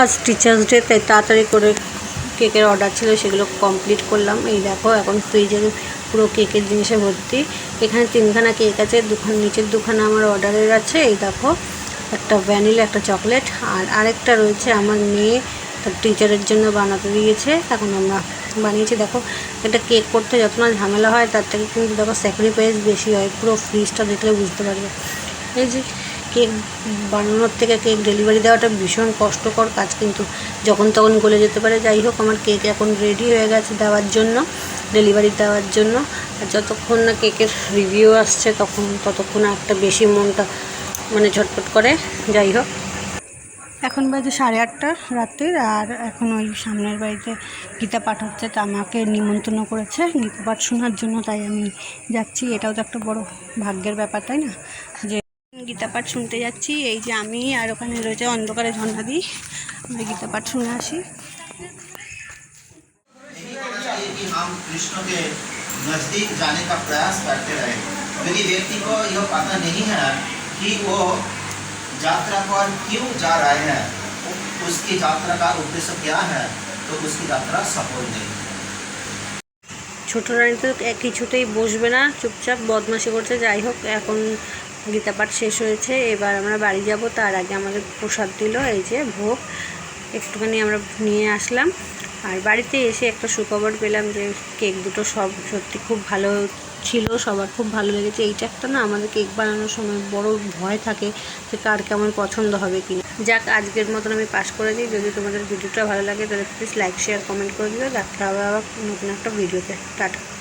আজ teachers day তাই তাড়াতাড়ি করে কেকের অর্ডার ছিল, সেগুলো কমপ্লিট করলাম। এই দেখো, এখন ফ্রিজে পুরো কেকের জিনিসে ভর্তি। এখানে তিনখানা কেক আছে, দুখান, নিচের দুখানা আমার অর্ডারের আছে। এই দেখো, একটা ভ্যানিলা একটা চকলেট আর আরেকটা রয়েছে আমার মেয়ে, তার টিচারের জন্য বানাতে দিয়েছে। এখন আমরা বানিয়েছি, দেখো, একটা কেক করতে যত না ঝামেলা হয়, তার থেকে কিন্তু দেখো স্যাক্রিফাইস বেশি হয়, পুরো ফ্রিজটা দেখলে বুঝতে পারবে। এই যে কেক বানানোর থেকে কেক ডেলিভারি দেওয়াটা ভীষণ কষ্টকর কাজ, কিন্তু যখন তখন গলে যেতে পারে। যাই হোক, আমার কেক এখন রেডি হয়ে গেছে দেওয়ার জন্য ডেলিভারি দেওয়ার জন্য। আর যতক্ষণ না কেকের রিভিউ আসছে, তখন, ততক্ষণ একটা বেশি মনটা মানে ঝটপট করে। যাই হোক। এখন বাজে সাড়ে আটটা রাত্রির, আর এখন ওই সামনের বাড়িতে গীতা পাঠ হচ্ছে, তা আমাকে নিমন্ত্রণ করেছে। গীতা পাঠ শোনার জন্য তাই আমি যাচ্ছি। এটাও তো একটা বড় ভাগ্যের ব্যাপার, তাই না? যে গীতা পাঠ শুনতে যাচ্ছি এই যে আমি আর ওখানে রয়েছে অন্ধকারে ঝর্ণা দিই আমরা গীতা পাঠ শুনে আসি यही होना चाहिए कि हम कृष्ण के नजदीक जाने का प्रयास करते रहे यदि व्यक्ति को यह पता नहीं है कि वो यात्रा पर क्यों जा रहे हैं उसकी यात्रा का उद्देश्य क्या है तो उसकी यात्रा सफल नहीं ছোট রানী তো এক কিছুতেই বসবে না চুপচাপ বদমাশি করছে যাই হোক এখন গীতা পাঠ শেষ হয়েছে, এবার আমরা বাড়ি যাব। তার আগে আমাদের প্রসাদ দিল, এই যে ভোগ। একটুখানি আমরা নিয়ে আসলাম। আর বাড়িতে এসে একটা সুখবর পেলাম যে কেক দুটো সব সত্যি খুব ভালো ছিল, সবার খুব ভালো লেগেছে। এইটা একটা না আমাদের কেক বানানোর সময় বড় ভয় থাকে যে কার কেমন পছন্দ হবে কিনা। যাক, আজকের মতন আমি পাস করে দিই। যদি তোমাদের ভিডিওটা ভালো লাগে, তাহলে প্লিজ লাইক শেয়ার কমেন্ট করে দিও। দেখা হবে আবার নতুন একটা ভিডিওতে। টাটা।